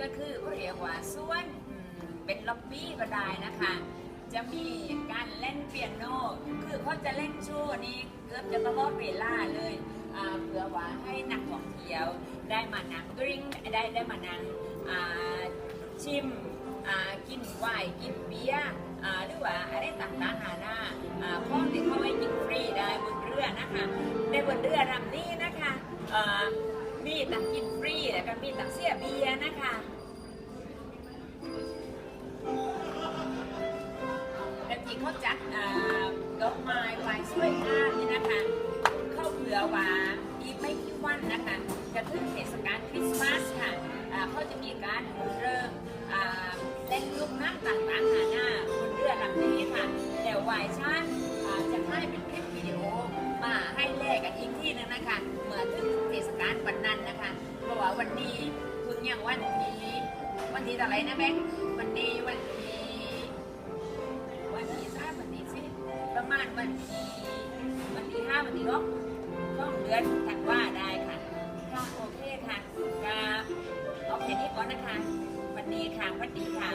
ก็คือเขาเรียกว่าส่วนเป็นล็อบบี้ก็ได้นะคะ จะมีการเล่นเปียโน คือเขาจะเล่นโชว์นี้เกือบจะตลอดเวลาเลยเพื่อว่าให้นักท่องเที่ยวได้มานั่งดริงได้ได้มานั่งชิมกินไวน์กินเบียร์หรือว่าอะไรต่างๆนานาอ่าของที่เขาให้กินฟรีได้บนเรือนะคะในบนเรือลำนี้นะคะ แล้วก็มีตั้งเสียเบียร์นะคะและที่เขาจัดดอกไม้ไฟสวยงามนี่นะคะเข้าเผื่อว่าอีกไม่กี่วันนะคะจะถึงเทศกาลคริสต์มาสค่ะเขาจะมีการเริ่มเล่นลูกน้ำต่างๆนานาบนเรือลำนี้ค่ะแล้ววายชันอ่าจะให้เป็นคลิปวิดีโอมาให้แลกกันอีกที่หนึงนะคะ วันนี้เพิ่งยังวันนี้ วันนี้อะไรนะแม่วันนี้วันนี้ วันที่สามวันที่สี่ประมาณวันที่วันที่ห้าวันที่หกต้องเดือนถัดว่าได้ค่ะค่ะโอเคค่ะครับเอาแค่นี้ก่อนนะคะ วันนี้ค่ะวันดีค่ะ